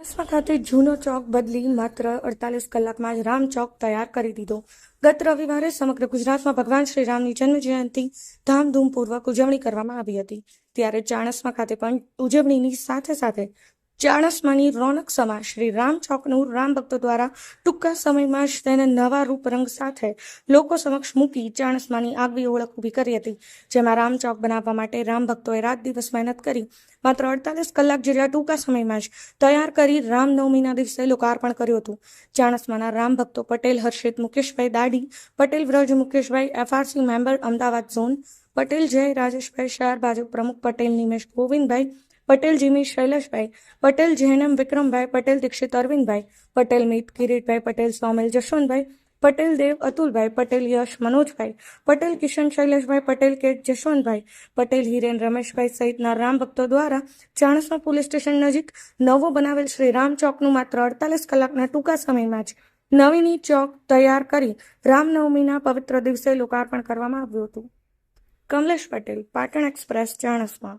ચાણસ્મા ખાતે જૂનો ચોક બદલી માત્ર અડતાલીસ કલાકમાં જ રામ ચોક તૈયાર કરી દીધો. ગત રવિવારે સમગ્ર ગુજરાતમાં ભગવાન શ્રી રામની જન્મ જયંતિ ધામધૂમપૂર્વક ઉજવણી કરવામાં આવી હતી. ત્યારે ચાણસ્મા ખાતે પણ ઉજવણીની સાથે સાથે ચાણસ્માની રોનક સમા શ્રી રામ ચોકનું રામ ભક્તો દ્વારા ટૂંકા સમયમાં જ તેને નવા રૂપ રંગ સાથે લોકો સમક્ષ મૂકી ચાણસમાની આગવી ઓળખ ઊભી કરી હતી. જેમાં રામ ચોક બનાવવા માટે રામ ભક્તોએ રાત દિવસ મહેનત કરી માત્ર અડતાલીસ કલાક જેટલા ટૂંકા સમયમાં જ તૈયાર કરી રામનવમીના દિવસે લોકાર્પણ કર્યું હતું. ચાણસમાના રામ ભક્તો Patel, Harshit Mukeshbhai Dadi Patel Vraj Mukeshbhai, FRC member, Ahmedabad zone, Patel Jay Rajeshbhai શહેર ભાજપ પ્રમુખ પટેલ, નિમેશ ગોવિંદભાઈ પટેલ જીમી શૈલેષભાઈ, પટેલ જેનમ વિક્રમભાઈ, પટેલ દીક્ષિત અરવિંદભાઈ, પટેલ મિત કિરીટભાઈ, પટેલ સોમેલ જશવંતભાઈ, પટેલ દેવ અતુલભાઈ, પટેલ યશ મનોજભાઈ, પટેલ કિશન શૈલેષભાઈ, પટેલ કેટ જશવંતભાઈ, પટેલ હિરેન રમેશભાઈ સહિતના રામ ભક્તો દ્વારા ચાણસમા પોલીસ સ્ટેશન નજીક નવો બનાવેલ શ્રી રામ ચોકનું માત્ર અડતાલીસ કલાકના ટૂંકા સમયમાં જ નવીની ચોક તૈયાર કરી રામનવમીના પવિત્ર દિવસે લોકાર્પણ કરવામાં આવ્યું હતું. કમલેશ પટેલ, પાટણ એક્સપ્રેસ, ચાણસ્મા.